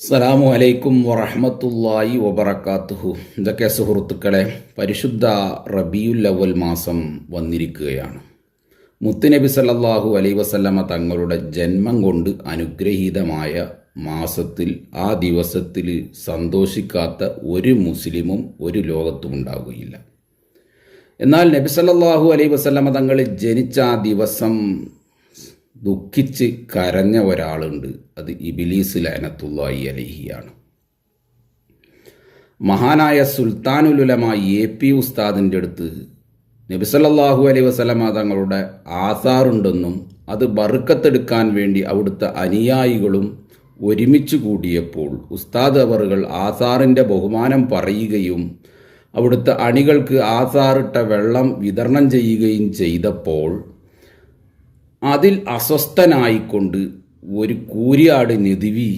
അസ്സലാമു അലൈക്കും വറഹമത്തല്ലായി വബറക്കാത്തുഹു ഇതൊക്കെ സുഹൃത്തുക്കളെ പരിശുദ്ധ റബിയുൽ അവൽ മാസം വന്നിരിക്കുകയാണ്. മുത്തുനബി സല്ലല്ലാഹു അലൈ വസല്ലമ തങ്ങളുടെ ജന്മം കൊണ്ട് അനുഗ്രഹീതമായ മാസത്തിൽ ആ ദിവസത്തിൽ സന്തോഷിക്കാത്ത ഒരു മുസ്ലിമും ഒരു ലോകത്തും ഉണ്ടാവുകയില്ല. എന്നാൽ നബി സല്ലല്ലാഹു അലൈ വസല്ലമ തങ്ങൾ ജനിച്ച ആ ദിവസം ദുഃഖിച്ച് കരഞ്ഞ ഒരാളുണ്ട്. അത് ഇബിലീസ് ലാനത്തുള്ളായി അലഹിയാണ് മഹാനായ സുൽത്താനുലുലമ എ പി ഉസ്താദിന്റെ അടുത്ത് നബിസല്ലാഹു അലൈ വസലമ തങ്ങളുടെ ആധാറുണ്ടെന്നും അത് ബറുക്കത്തെടുക്കാൻ വേണ്ടി അവിടുത്തെ അനുയായികളും ഒരുമിച്ച് കൂടിയപ്പോൾ ഉസ്താദ് അവറുകൾ ആധാറിന്റെ ബഹുമാനം പറയുകയും അവിടുത്തെ അണികൾക്ക് ആധാറിട്ട വെള്ളം വിതരണം ചെയ്യുകയും ചെയ്തപ്പോൾ അതിൽ അസ്വസ്ഥനായിക്കൊണ്ട് ഒരു കൂരിയാട് നെതിവി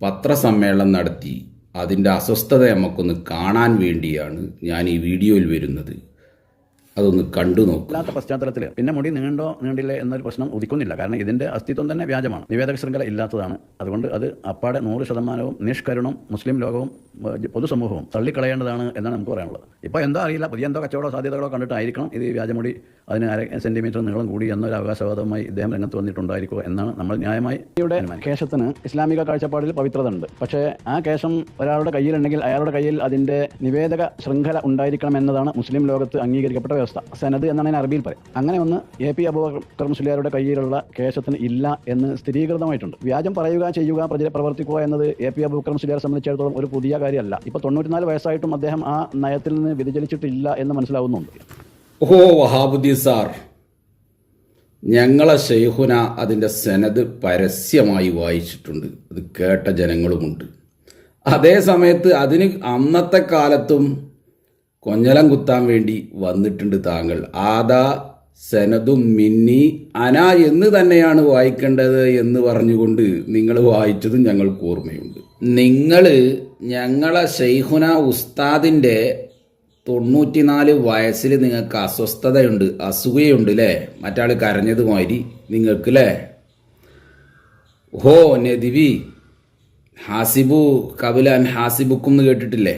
പത്രസമ്മേളനം നടത്തി. അതിന്റെ അസ്വസ്ഥത നമുക്കൊന്ന് കാണാൻ വേണ്ടിയാണ് ഞാൻ ഈ വീഡിയോയിൽ വരുന്നത്. അതൊന്ന് കണ്ടു നോക്കും. അല്ലാത്ത പശ്ചാത്തലത്തിൽ പിന്നെ മുടി നീണ്ടോ നീണ്ടില്ലേ എന്നൊരു പ്രശ്നം ഉദിക്കുന്നില്ല. കാരണം ഇതിന്റെ അസ്തിത്വം തന്നെ വ്യാജമാണ്. നിവേദക ശൃംഖല ഇല്ലാത്തതാണ്. അതുകൊണ്ട് അത് അപ്പാടെ നൂറ് ശതമാനവും നിഷ്കരുണം മുസ്ലിം ലോകവും പൊതുസമൂഹവും തള്ളിക്കളയേണ്ടതാണ് എന്നാണ് നമുക്ക് പറയാനുള്ളത്. ഇപ്പോൾ എന്തോ അറിയില്ല. പുതിയ എന്തോ കച്ചവടോ സാധ്യതകളോ കണ്ടിട്ടായിരിക്കണം ഇത് ഈ വ്യാജമുടി അതിന് അര സെന്റിമീറ്റർ നീളം കൂടി എന്നൊരു അവകാശവാദവുമായി ഇദ്ദേഹം രംഗത്ത് വന്നിട്ടുണ്ടായിരിക്കുമോ എന്നാണ് നമ്മൾ ന്യായമായി ഇവിടെ കേശത്തിന് ഇസ്ലാമിക കാഴ്ചപ്പാടിൽ പവിത്രത ഉണ്ട് പക്ഷേ ആ കേശം ഒരാളുടെ കയ്യിലുണ്ടെങ്കിൽ അയാളുടെ കയ്യിൽ അതിന്റെ നിവേദക ശൃംഖല ഉണ്ടായിരിക്കണം എന്നതാണ് മുസ്ലിം ലോകത്ത് അംഗീകരിക്കപ്പെട്ട വ്യവസ്ഥ. സെനത് എന്നാണ് അറബിയിൽ പറയും. അങ്ങനെ ഒന്ന് എ പി അബൂബക്കർ മുസ്ലിയാരുടെ കയ്യിലുള്ള കേശത്തിന് ഇല്ല എന്ന് സ്ഥിരീകൃതമായിട്ടുണ്ട്. വ്യാജം പറയുക ചെയ്യുക പ്രവർത്തിക്കുക എന്നത് എ പി അബൂബക്കർ മുസ്ലിയാരെ സംബന്ധിച്ചിടത്തോളം ഒരു പുതിയ കാര്യമല്ല. ഇപ്പൊ തൊണ്ണൂറ്റിനാല് വയസ്സായിട്ടും അദ്ദേഹം ആ നയത്തിൽ നിന്ന് വ്യതിചലിച്ചിട്ടില്ല എന്ന് മനസ്സിലാവുന്നുണ്ട്. ഓ വഹാബുദ്ദീൻ സാർ. ഞങ്ങളെ ഷെയ്ഹുന അതിന്റെ സെനത് പരസ്യമായി വായിച്ചിട്ടുണ്ട്. അത് കേട്ട ജനങ്ങളുമുണ്ട്. അതേ സമയത്ത് അതിന് അന്നത്തെ കാലത്തും കൊഞ്ഞലം കുത്താൻ വേണ്ടി വന്നിട്ടുണ്ട് താങ്കൾ. ആദാ സെനതും മിന്നി അന എന്ന് തന്നെയാണ് വായിക്കേണ്ടത് എന്ന് പറഞ്ഞുകൊണ്ട് നിങ്ങൾ വായിച്ചതും ഞങ്ങൾക്ക് ഓർമ്മയുണ്ട്. നിങ്ങൾ ഞങ്ങളെ ഷെയ്ഹുന ഉസ്താദിന്റെ തൊണ്ണൂറ്റിനാല് വയസ്സിൽ നിങ്ങൾക്ക് അസ്വസ്ഥതയുണ്ട് അസുഖയുണ്ട് അല്ലേ മറ്റാൾ കരഞ്ഞതുമാതിരി നിങ്ങൾക്ക് അല്ലേ ഹോ നദിവി ഹാസിബു കബുലാൻ ഹാസിബുക്കും എന്ന് കേട്ടിട്ടില്ലേ?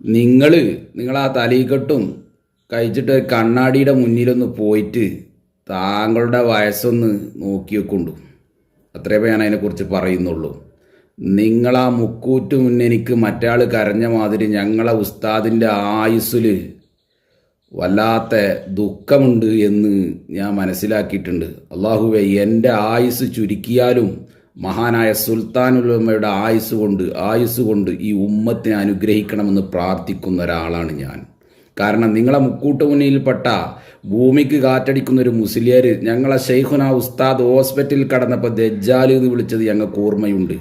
നിങ്ങൾ നിങ്ങൾ ആ തലീക്കെട്ടും കഴിച്ചിട്ട് കണ്ണാടിയുടെ മുന്നിലൊന്ന് പോയിട്ട് താങ്കളുടെ വയസ്സൊന്ന് നോക്കി വെക്കൊണ്ടു. അത്രേ ഞാൻ അതിനെക്കുറിച്ച് പറയുന്നുള്ളൂ. നിങ്ങളാ മുക്കൂറ്റു മുന്നെനിക്ക് മറ്റാൾ കരഞ്ഞ മാതിരി ഞങ്ങളെ ഉസ്താദിന്റെ ആയുസ്സിൽ വല്ലാത്ത ദുഃഖമുണ്ട് എന്ന് ഞാൻ മനസ്സിലാക്കിയിട്ടുണ്ട്. അള്ളാഹുവെ എന്റെ ആയുസ് ചുരുക്കിയാലും മഹാനായ സുൽത്താനുലമ്മയുടെ ആയുസ് കൊണ്ട് ആയുസ് കൊണ്ട് ഈ ഉമ്മത്തിനെ അനുഗ്രഹിക്കണമെന്ന് പ്രാർത്ഥിക്കുന്ന ഒരാളാണ് ഞാൻ. കാരണം നിങ്ങളെ മുക്കൂട്ട് മുന്നിൽപ്പെട്ട ഭൂമിക്ക് കാറ്റടിക്കുന്ന ഒരു മുസ്ലിയർ ഞങ്ങളെ ഷെയ്ഖുന ഉസ്താദ് ഹോസ്പിറ്റലിൽ കടന്നപ്പോൾ ദജ്ജാൽ എന്ന് വിളിച്ചത് ഞങ്ങൾക്ക് ഓർമ്മയുണ്ട്.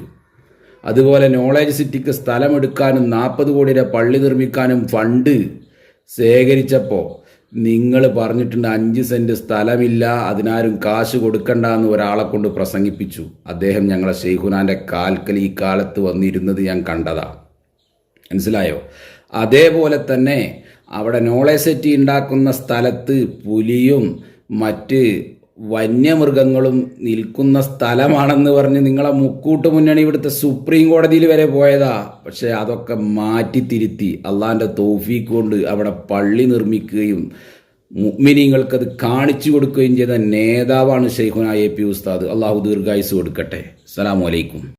അതുപോലെ നോളേജ് സിറ്റിക്ക് സ്ഥലമെടുക്കാനും നാൽപ്പത് കോടിയുടെ പള്ളി നിർമ്മിക്കാനും ഫണ്ട് ശേഖരിച്ചപ്പോൾ നിങ്ങൾ പറഞ്ഞിട്ടുണ്ട് അഞ്ച് സെന്റ് സ്ഥലമില്ല അതിനാരും കാശ് കൊടുക്കണ്ട എന്ന് ഒരാളെ കൊണ്ട് പ്രസംഗിപ്പിച്ചു. അദ്ദേഹം ഞങ്ങളെ ഷെയ്ഖുനാന്റെ കാൽക്കൽ ഈ കാലത്ത് വന്നിരുന്നത് ഞാൻ കണ്ടതാ. മനസ്സിലായോ? അതേപോലെ തന്നെ അവിടെ നോളേജ് സെറ്റി ഉണ്ടാക്കുന്ന സ്ഥലത്ത് പുലിയും മറ്റ് വന്യമൃഗങ്ങളും നിൽക്കുന്ന സ്ഥലമാണെന്ന് പറഞ്ഞ് നിങ്ങളെ മുക്കൂട്ട് മുന്നണി ഇവിടുത്തെ സുപ്രീം കോടതിയിൽ വരെ പോയതാ. പക്ഷെ അതൊക്കെ മാറ്റി തിരുത്തി അള്ളാന്റെ തോഫീക്ക് കൊണ്ട് അവിടെ പള്ളി നിർമ്മിക്കുകയും മുഗ്മിനീങ്ങൾക്കത് കാണിച്ചു കൊടുക്കുകയും ചെയ്ത നേതാവാണ് ഷെയ്ഖുന എ പി ഉസ്താദ്. അള്ളാഹു ദീർഘായുസ് കൊടുക്കട്ടെ. അസ്സാം അലൈക്കും.